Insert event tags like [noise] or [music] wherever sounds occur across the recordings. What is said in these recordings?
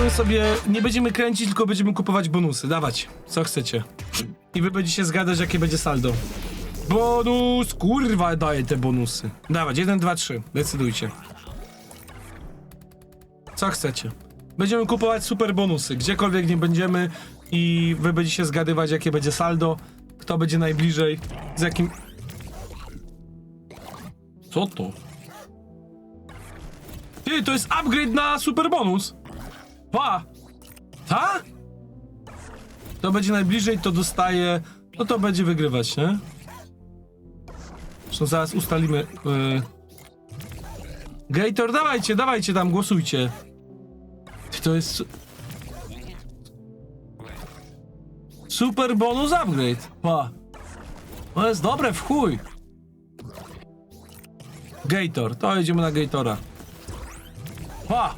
będziemy sobie, nie będziemy kręcić, tylko będziemy kupować bonusy. Dawać, co chcecie. I wy będziecie zgadać, jakie będzie saldo. Bonus, kurwa, daje te bonusy. Dawać, 1, 2, 3, decydujcie. Co chcecie. Będziemy kupować super bonusy, gdziekolwiek nie będziemy i wy będziecie zgadywać, jakie będzie saldo, kto będzie najbliżej, z jakim... Co to? Ty, to jest upgrade na super bonus. Pa! Ta? To będzie najbliżej, to dostaje. No to będzie wygrywać, nie? Zresztą zaraz ustalimy. Yy... Gator, dawajcie, dawajcie tam, głosujcie. To jest. su- Super bonus upgrade. Pa. To jest dobre w chuj. Gator, to jedziemy na Gatora. Pa!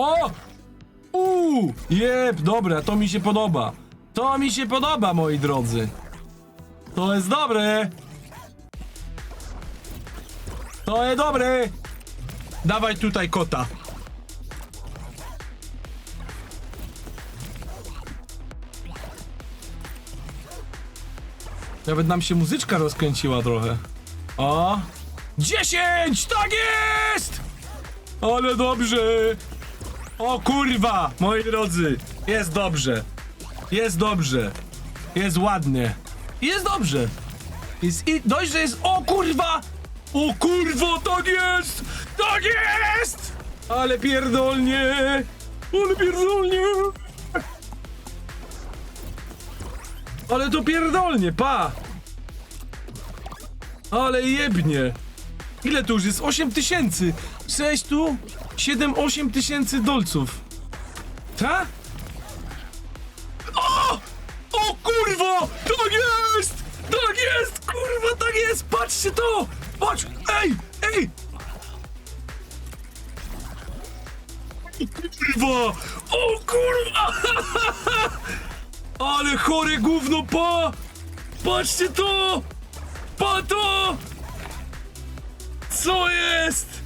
O! Uuu! Jeb, dobra, to mi się podoba. To mi się podoba, moi drodzy. To jest dobre. To jest dobre. Dawaj tutaj kota. Nawet nam się muzyczka rozkręciła trochę. O! 10! Tak jest! Ale dobrze! O kurwa, moi drodzy, jest dobrze. Jest dobrze. Jest ładnie. Jest dobrze. Jest i dość, że jest. O kurwa! O kurwa, tak jest! Tak jest! Ale pierdolnie! Ale pierdolnie! Ale to pierdolnie, pa! Ale jebnie! Ile tu już jest? 8 tysięcy! 6 tu? 7, 8 tysięcy dolców. Ta? O! O kurwa! Tak jest! Tak jest! Kurwa, tak jest! Patrzcie to! Patrz! Ej! Ej! Kurwa! O kurwa! [laughs] Ale chore gówno, pa! Patrzcie to! Pa to! Co jest?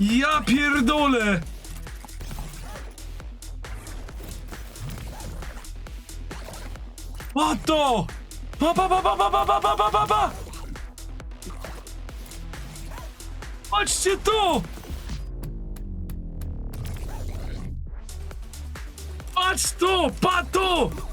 Ja pierdolę! Pa to! Pa pa pa pa pa pa pa pa pa pa pa! Patrzcie to! Patrz to! Pa to!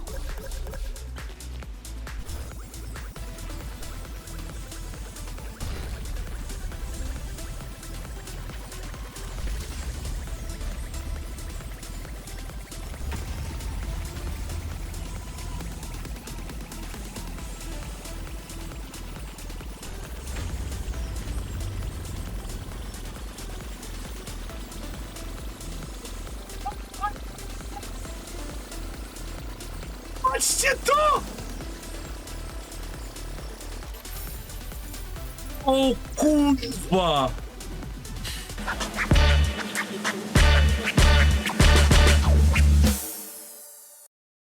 Patrzcie to! O kurwa!